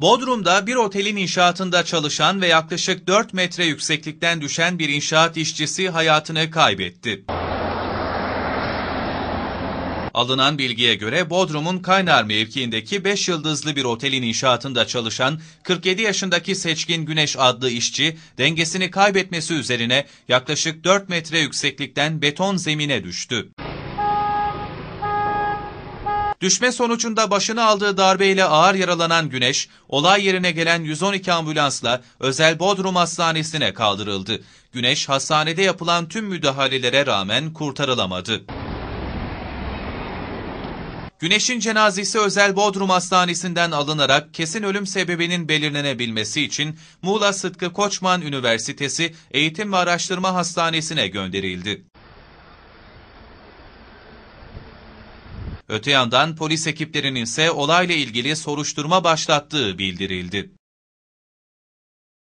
Bodrum'da bir otelin inşaatında çalışan ve yaklaşık 4 metre yükseklikten düşen bir inşaat işçisi hayatını kaybetti. Alınan bilgiye göre Bodrum'un Kaynar mevkiindeki 5 yıldızlı bir otelin inşaatında çalışan 47 yaşındaki Seçkin Güneş adlı işçi dengesini kaybetmesi üzerine yaklaşık 4 metre yükseklikten beton zemine düştü. Düşme sonucunda başına aldığı darbeyle ağır yaralanan Güneş, olay yerine gelen 112 ambulansla özel Bodrum Hastanesi'ne kaldırıldı. Güneş, hastanede yapılan tüm müdahalelere rağmen kurtarılamadı. Güneş'in cenazesi özel Bodrum Hastanesi'nden alınarak kesin ölüm sebebinin belirlenebilmesi için Muğla Sıtkı Koçman Üniversitesi Eğitim ve Araştırma Hastanesi'ne gönderildi. Öte yandan polis ekiplerinin ise olayla ilgili soruşturma başlattığı bildirildi.